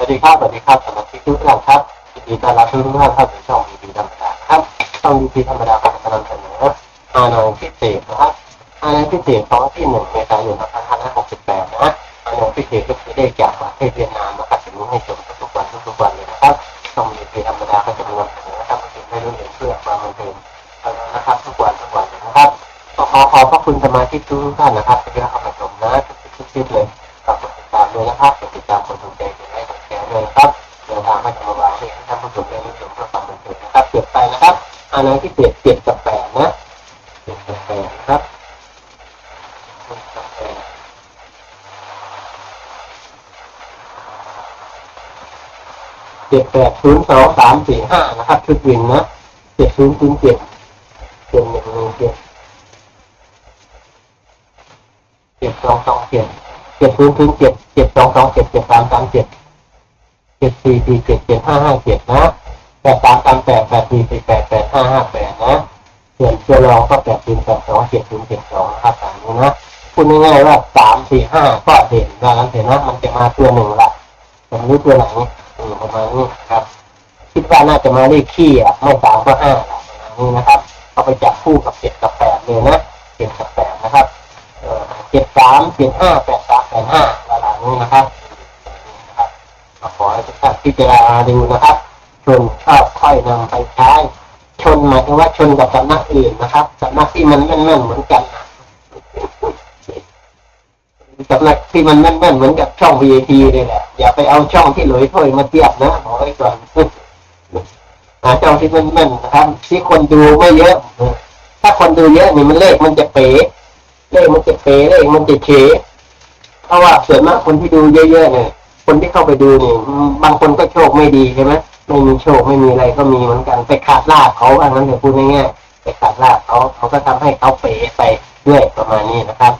สวัสดีครับ สวัสดีครับสมาชิกทุกท่านครับยินดีต้อนรับทุกท่านเข้าสู่ช่องดีดีธรรมดาครับช่องดีดีธรรมดาผมจะนำเสนออานังพิเศษนะครับอานังพิเศษของที่หนึ่งเมษายน2568นะอานังพิเศษก็คือได้จากประเทศเวียดนามนะครับจะมีให้ชมทุกวันทุกวันเลยนะครับช่องดีดีธรรมดาก็จะนำเสนอนะครับให้รุ่นเรียนเพื่อความบันเทิงนะครับทุกวันทุกวันนะครับขอขอขอบพระคุณสมาชิกทุกท่านนะครับที่เข้ามาชมนะทุกคลิปเลยฝากกดติดตามด้วยนะครับกดติดตามกดถูกใจกด ค์กดแชร์ด้วนะครับเดินทางมาจะมาหวานให้ท่านผู้ชมได้รู้ชมเพื่อความบันเทิงนะครับเปลี่ยนไปนะครับอันนั้นที่เปลี่ยนเปลี่ยนกับแปดนะเปลี่ยนกับแปดนะครับเปลี่ยนแปดเจ็ดแปดศูนย์สองสามสี่ห้านะครับชุดวินนะเจ็ดศูนย์ศูนย์เจ็ดเจ็ดหนึ่งหนึ่งเจ็ดเจ็ดสองสองเจ็ดเจ็ดศูนย์ศูนย์เจ็ดเจ็ดสองสองเจ็ดเจ็ดสามสามเจ็ด เจ็ดสี่สี่เจ็ดเจ็ดห้าห้าเจ็ดนะแปดสามสามแปดแปดสี่สี่แปดแปดห้าห้าแปดนะส่วนตัวรองก็แปดศูนย์แปดสองเจ็ดศูนย์เจ็ดสองครับตามนี้นะพูดง่ายๆว่าสามสี่ห้าก็เด่นว่างั้นเถอะนะมันจะมาตัวหนึ่งละแต่ไม่รู้ตัวไหนอืมประมาณนี้ครับ คิดว่าน่าจะมาเลขขี้อะไม่สามก็ห้าละประมาณนี้นะครับเอาไปจับคู่กับเจ็ดกับแปดเลยนะเจ็ดกับแปดนะครับเจ็ดสามเจ็ดห้าแปดสามแปดห้าระดับนี้นะครับขอให้ทุกท่าน พิจารณาดูนะครับ ชนชอบค่อยนำไปใช้ชนหมายถึงว่าชนกับสำนักอื่นนะครับสำนักที่มันแม่นๆเหมือนกันสำนักที่มันแม่นๆเหมือนกับช่อง VAT เลยแหละอย่าไปเอาช่องที่หลอยถ้วยมาเทียบนะบอกไว้ก่อนหาช่องที่แม่นๆนะครับ ที่คนดูไม่เยอะ ถ้าคนดูเยอะนี่มันเลขมันจะเป๋เลขมันจะเป๋เลขมันจะเฉเพราะว่าส่วนมากคนที่ดูเยอะๆเนี่ย คนที่เข้าไปดูเนี่อืมบางคนก็โชคไม่ดีใช่ไหมไม่มีโชคไม่มีอะไรก็มีเหมือนกันไปขาดลาบเขาว่างั้นเถอะพูดง่ายๆไปขาดลาบเขาเขาก็ทำให้เขาเป๋ไปด้วยประมาณนี้นะครับ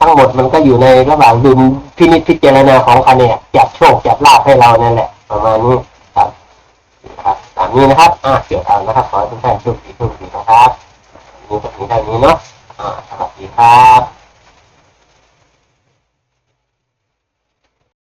ทั้งหมดมันก็อยู่ในระหว่างดุลพินิจพิจารณาของเขาเนี่ยจับโชคจับลาบให้เรานั่นแหละ ประมาณนี้ครับครับตามนี้นะครับอ่าเกี่ยวเอานะครับขอให้ทุกท่านโชคดีโชคดีนะครับนี่ก็มีเท่านี้เนาะอ่าสวัสดีครับ